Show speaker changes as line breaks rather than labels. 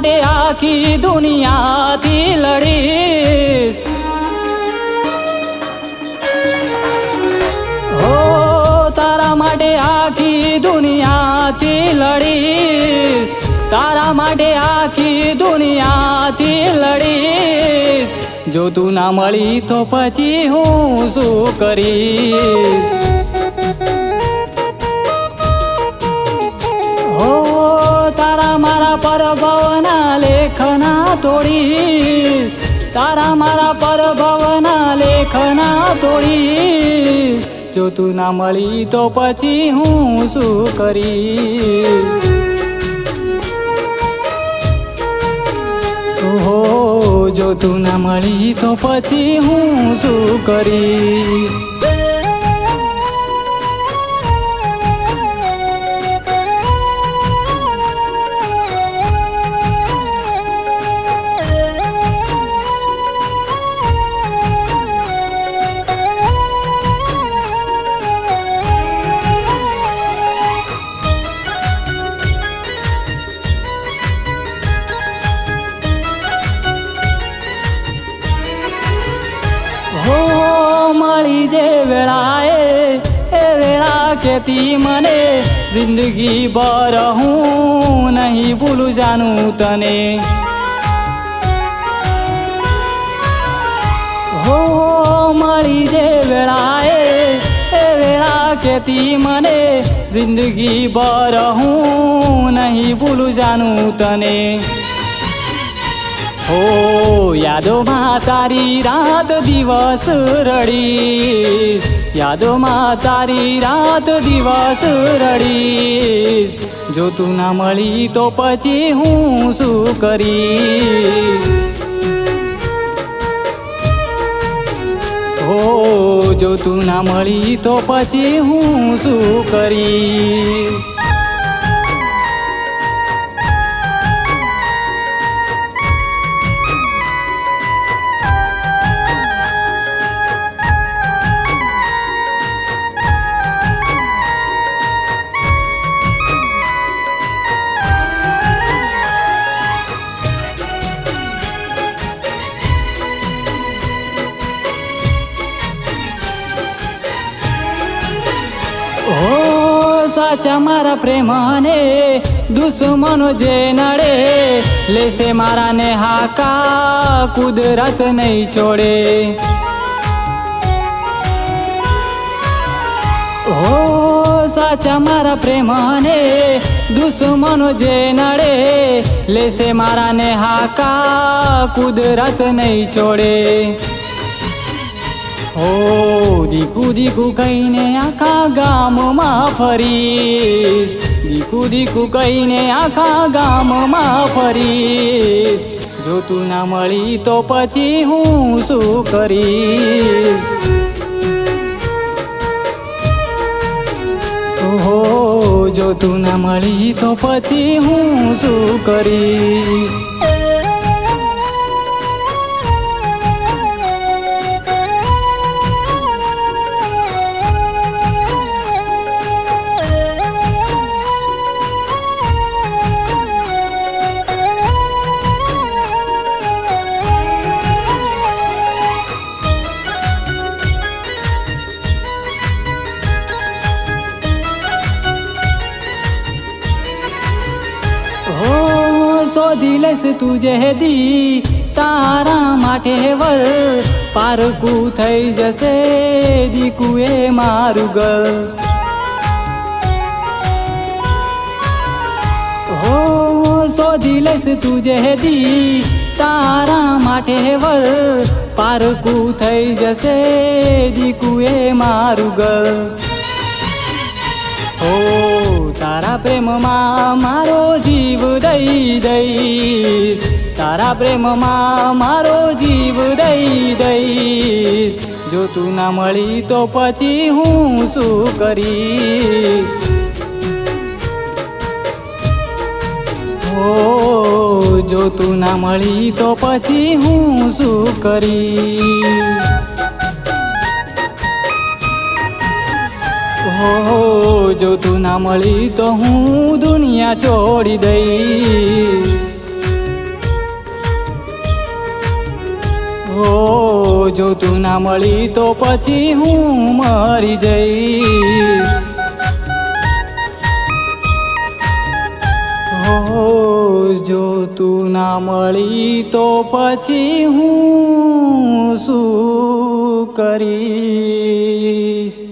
આખી દુનિયાથી લડીશ. હો, તારા માટે આખી દુનિયાથી લડીશ. તારા માટે આખી દુનિયાથી લડીશ. જો તું ના મળી તો પછી હું શું કરીશ? તોડીશ. તારા મારા પરભવના લેખના તોડીશ. જો તું ના મળી તો પછી હું શું કરીશ? જો તું ના મળી તો પછી હું શું કરીશ? વેળાએ એ વેળા કેતી મને જિંદગી બર હું નહીં ભૂલું જાનું તને હો મળી જે વેળાએ એ વેળા કેતી મને જિંદગી બર હું નહીં ભૂલું જાનું તને હો યાદોમાં તારી રાત દિવસ રડીશ યાદોમાં તારી રાત દિવસ રડીશ. જો તું ના મળી તો પછી હું શું કરીશ? હો, જો તું ના મળી તો પછી હું શું કરીશ? ઓ, સાચા મારા પ્રેમને, દુશ્મનો જે નડે, લેશે મારાને હાકા, કુદરત નહીં છોડે. ઓ, સાચા મારા પ્રેમને, દુશ્મનો જે નડે, લેશે મારાને હાકા, કુદરત નહીં છોડે. હો દીકુ દીકુ કહીને આખા ગામમાં ફરીશ. દીકુ દીકુ કહીને આખા ગામમાં ફરીશ. જો તું ના મળી તો પછી હું શું કરીશ? હો જો તું ના મળી તો પછી હું શું કરીશ? શોધી લેશ તુજે દી તારા માટે વર પારકું થઈ જશે. દીકુ એ મારું ઘર. હો શોધી લેશ તુજે દી તારા માટે વર પારકું થઈ જશે. દીકુ એ મારું ઘર. હો, તારા પ્રેમમાં મારો જીવ દઈ દઈશ. તારા પ્રેમમાં મારો જીવ દઈ દઈશ. જો તું ના મળી તો પછી હું શું કરીશ? હો, જો તું ના મળી તો પછી હું શું કરીશ? હો જો તું ના મળી તો હું દુનિયા છોડી દઈ હો, જો તું ના મળી તો પછી હું મરી જઈશ. જો તું ના મળી તો પછી હું શું કરીશ?